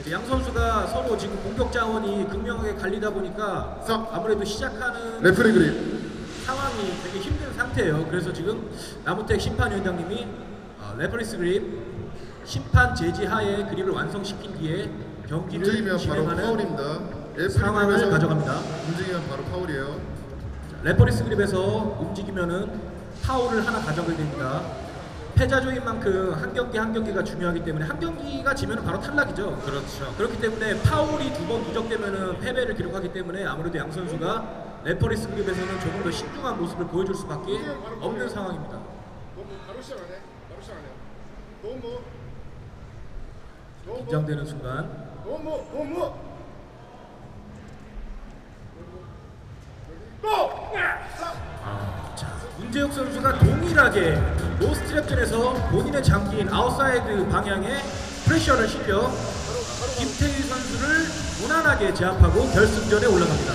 이제 양 선수가 서로 지금 공격 자원이 극명하게 갈리다 보니까 자. 아무래도 시작하는 레프리 그립. 상황이 되게 힘든 상태예요. 그래서 지금 나무택 심판위원장님이 어, 레퍼리스 그립 심판 제지 하에 그립을 완성시킨 뒤에 경기를 움직이면 바로 진행하는 파울입니다. 레프리 상황을 그립에서 가져갑니다. 움직이면 바로 파울이에요. 레퍼리스 그립에서 움직이면은 파울을 하나 가져가게 됩니다. 패자조인 만큼 한 경기 한 경기가 중요하기 때문에 한 경기가 지면 바로 탈락이죠. 그렇죠. 그렇기 때문에 파울이 두 번 누적되면은 패배를 기록하기 때문에 아무래도 양 선수가 레퍼리스 그립에서는 조금 더 신중한 모습을 보여줄 수밖에 없는 상황입니다. 바로 시작하네. 바로 시작하네. 너무 긴장되는 순간 너무 너무 자, 문재욱 선수가 동일하게 노스트랩전에서 본인의 장기인 아웃사이드 방향에 프레셔를 실려 김태희 선수를 무난하게 제압하고 결승전에 올라갑니다.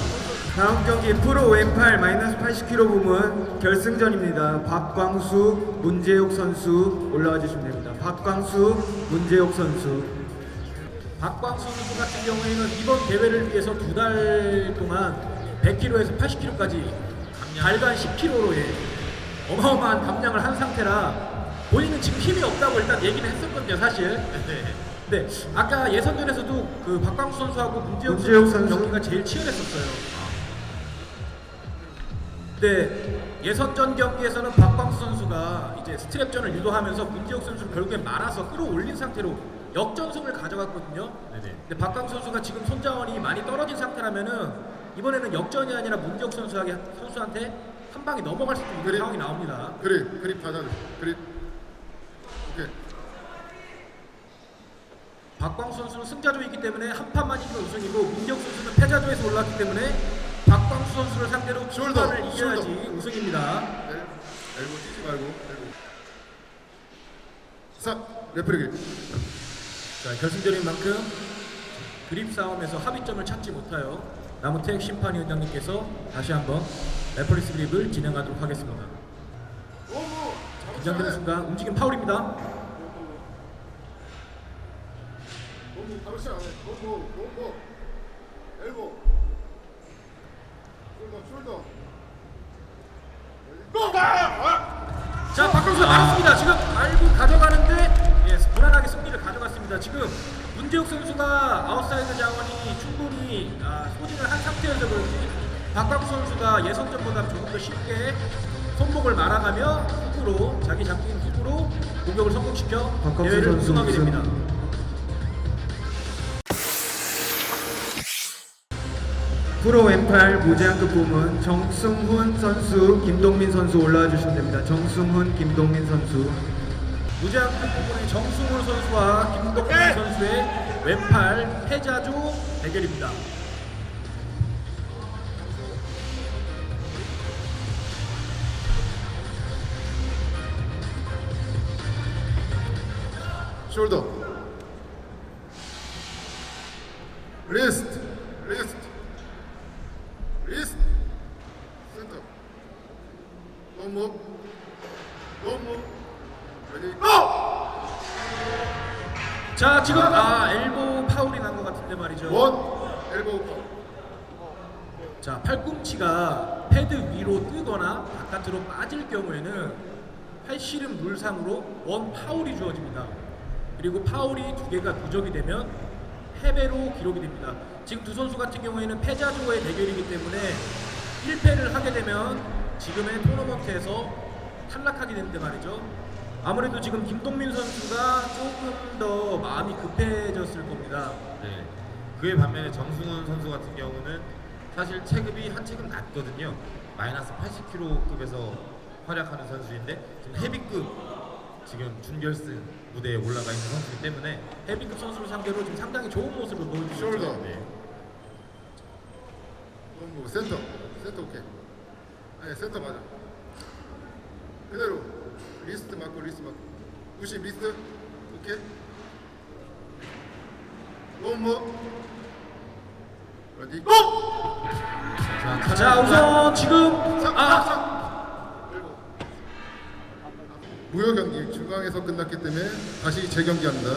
다음 경기 프로 왼팔 마이너스 80kg 부문 결승전입니다. 박광수, 문재욱 선수 올라와 주시면 됩니다. 박광수, 문재욱 선수. 박광수 선수 같은 경우에는 이번 대회를 위해서 두 달 동안 100kg에서 80kg까지 발간 10kg로의 어마어마한 감량을 한 상태라 본인은 지금 힘이 없다고 일단 얘기는 했었거든요 사실 네 아까 예선전에서도 그 박광수 선수하고 문재욱, 문재욱 선수. 경기가 제일 치열했었어요 네 예선전 경기에서는 박광수 선수가 이제 스트랩전을 유도하면서 문재욱 선수를 결국에 말아서 끌어올린 상태로 역전승을 가져갔거든요. 네네. 근데 박광수 선수가 지금 손자원이 많이 떨어진 상태라면은 이번에는 역전이 아니라 문재욱 선수에게 선수한테 한 방에 넘어갈 수 있는 그래. 상황이 나옵니다. 그립 그립 다 잡아. 그립. 오케이. 박광수 선수는 승자조이기 때문에 한 판만 이기면 우승이고 문재욱 선수는 패자조에서 올랐기 때문에 박광수 선수를 상대로 두 숄더, 판을 이겨야지 숄더. 우승입니다. 엘- 엘보 뛰지 말고. 엘보. 사 레프리. 자, 결승전인 만큼 그립 싸움에서 합의점을 찾지 못하여 나무택 심판위원장님께서 다시 한번 레퍼리스 그립을 진행하도록 하겠습니다. 자, 긴장되는 순간 움직임 파울입니다. 자, 박광수 알았습니다. 지금 알고 가져가는데 예, 무난하게 승리를 가져갔습니다. 지금 문재욱 선수가 아웃사이드 자원이 충분히 아, 소진을 한 상태여서 그런지 박광수 선수가 예선전보다 조금 더 쉽게 손목을 말아가며 훅으로 자기 잡긴 훅으로 공격을 성공시켜 박광수 대회를 선수 우승하게 우승. 됩니다. 프로 왼팔 무제한급 부문 정승훈 선수, 김동민 선수 올라와 주시면 됩니다. 정승훈, 김동민 선수. 무제한급 부분의 정승훈 선수와 김덕훈 선수의 왼팔 패자조 대결입니다. 숄더. 리스트. 리스트. 리스트. 센터. 너무 너무 레디 고! 자 지금 아 엘보 파울이 난 것 같은데 말이죠. 원 엘보우 파울. 자 팔꿈치가 패드 위로 뜨거나 바깥으로 빠질 경우에는 팔씨름 룰상으로 원 파울이 주어집니다. 그리고 파울이 두 개가 누적이 되면 패배로 기록이 됩니다. 지금 두 선수 같은 경우에는 패자조의 대결이기 때문에 1패를 하게 되면 지금의 토너먼트에서 탈락하게 되는데 말이죠. 아무래도 지금 김동민 선수가 조금 더 마음이 급해졌을 겁니다. 네. 그에 반면에 정승훈 선수 같은 경우는 사실 체급이 한 체급 낮거든요. 마이너스 80kg급에서 활약하는 선수인데 지금 헤비급 지금 준결승 무대에 올라가 있는 선수이기 때문에 헤비급 선수를 상대로 지금 상당히 좋은 모습을 보여주고 있죠. 숄더. 네. 너무 센터. 센터 오케이. 아니 센터 맞아. 그대로 리스트 맞고 리스트 맞고. 90 리스트 오케이. 너무 레디 고! 자, 자 우선 지금 아 아! 무효 경기 무강에서 끝났기 때문에 다시 재경기합니다.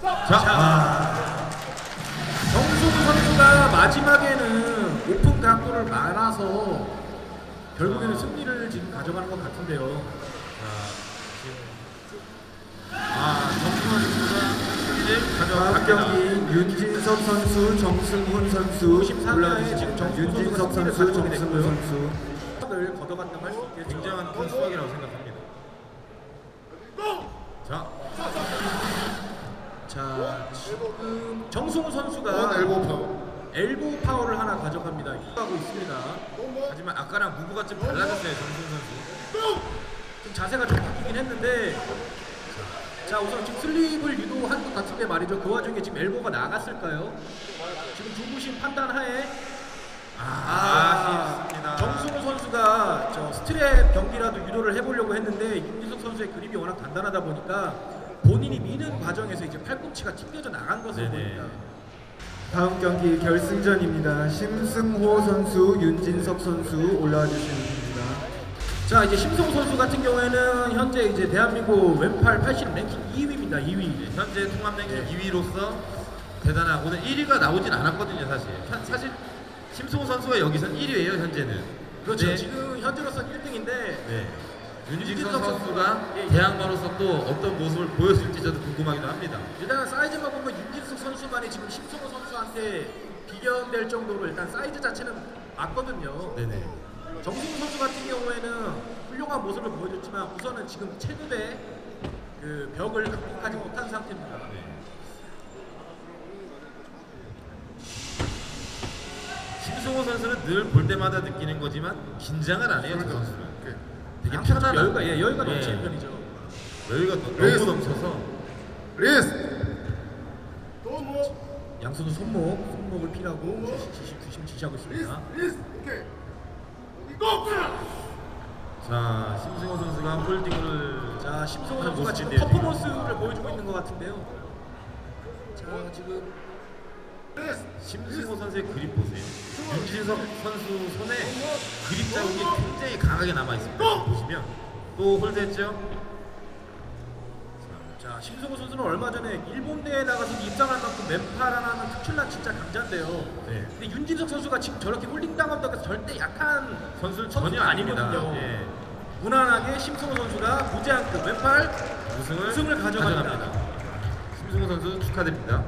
자, 아. 정수 선수가 마지막에는 오픈 각도를 많아서 결국에는 승리를 지금 가져가는 것 같은데요. 아, 정수구 다음. 경기 윤진석 선수, 정승훈 선수 53 올라와주십니다. 지금 정승훈 윤진석 선수가 선수, 정승훈 선수. 을 걷어갔다고 할 수 있겠죠. 굉장한 큰 수확이라고 생각합니다. 자, 자 지금 정승우 원 선수가 엘보 파워. 엘보 파워를 하나 가져갑니다. 하고 있습니다. 하지만 아까랑 무브가 좀 달라졌어요 정승 선수. 좀 자세가 좀 바뀌긴 했는데 자 우선 지금 슬립을 유도한 것 같은데 말이죠. 그 와중에 지금 엘보가 나갔을까요? 지금 중부심 판단하에 아, 아쉽습니다. 정승우 선수가 저 스트랩 경기라도 유도를 해보려고 했는데 윤기석 선수의 그립이 워낙 단단하다 보니까 본인이 미는 과정에서 이제 팔꿈치가 튕겨져 나간 것으로 네네. 보입니다. 다음 경기 결승전입니다. 심승호 선수, 윤진석 선수 올라와 주시면 됩니다. 자 이제 심성우 선수 같은 경우에는 현재 이제 대한민국 왼팔 80 랭킹 2위입니다. 2위. 현재 통합 랭킹 네. 2위로서 대단한 오늘 1위가 나오진 않았거든요 사실. 현- 사실 심승호 선수가 여기선 1위예요 현재는. 그렇죠. 네. 지금 현재로서는 1등인데 네. 윤진석 윤진석 선수가 예, 예. 대항마로서 또 어떤 모습을 보여줄지 저도 궁금하기도 합니다. 일단 사이즈만 보면 윤진석 선수만이 지금 심성호 선수한테 비견될 정도로 일단 사이즈 자체는 맞거든요. 네네. 정승우 선수 같은 경우에는 훌륭한 모습을 보여줬지만 우선은 지금 체급의 그 벽을 극복하지 못한 상태입니다. 네. 심승호 선수는 늘 볼 때마다 느끼는 거지만 긴장을 안 해요 저 선수는. 오케이. 되게 항상 편안한 여유가 예, 여유가 예. 넘치는 편이죠. 여유가 너- 그래서- 너무 넘쳐서 리스트. 또뭐 양손은 손목, 손목을 피라고 지시, 지시, 지시하고 있습니다. 리스트. 오케이. 자 심승호 선수가 홀딩을 자, 심성호 하는 선수가 지금 모습인데요, 지금. 퍼포먼스를 보여주고 있는 것 같은데요. 자, 지금. 심승호 선수의 그립 보세요. 윤진석 선수 손에 그립 자국이 굉장히 강하게 남아 있습니다. 보시면 또 홀드했죠. 자, 심성호 선수는 얼마 전에 일본 대회에 나가서 입상할 만큼 맨팔 하나는 특출난 진짜 강자인데요. 네. 근데 윤진석 선수가 지금 저렇게 홀딩 당한다고 해서 절대 약한 선수 전혀 아닙니다. 아니거든요. 예. 무난하게 심성호 선수가 무제한급 왼팔 우승을, 우승을 가져갑니다. 심승호 선수 축하드립니다.